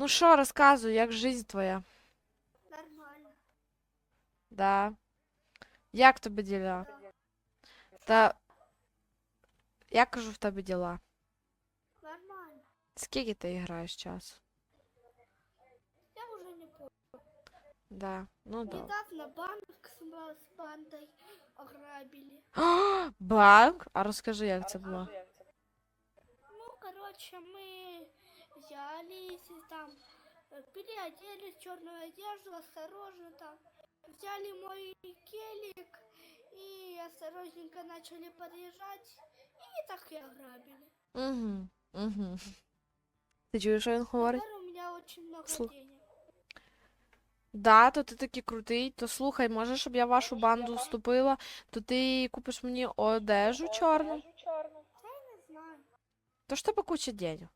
Ну що, розказуй, як жизнь твоя? Нормально. Да. Як тобі діла? Та. Я кажу в тебе діла. Нормально. Скільки ти граєш часу? Я уже не помню. Да. Ну да. Недавно банк с, ма- с бандой ограбили. Банк? А розкажи, як це було? Ну, короче, мы переоделись в черную одежду, осторожно там. Взяли мой келик и осторожненько начали подъезжать. И так и ограбили. Угу. Угу. Ти чуєш, що він говорить? Теперь у меня очень много Слу- денег. Да, то ти такий крутий. То слухай, може, щоб я в вашу банду вступила, то ти купиш мені одежу чорну. Я не знаю. То ж тебе куча денег.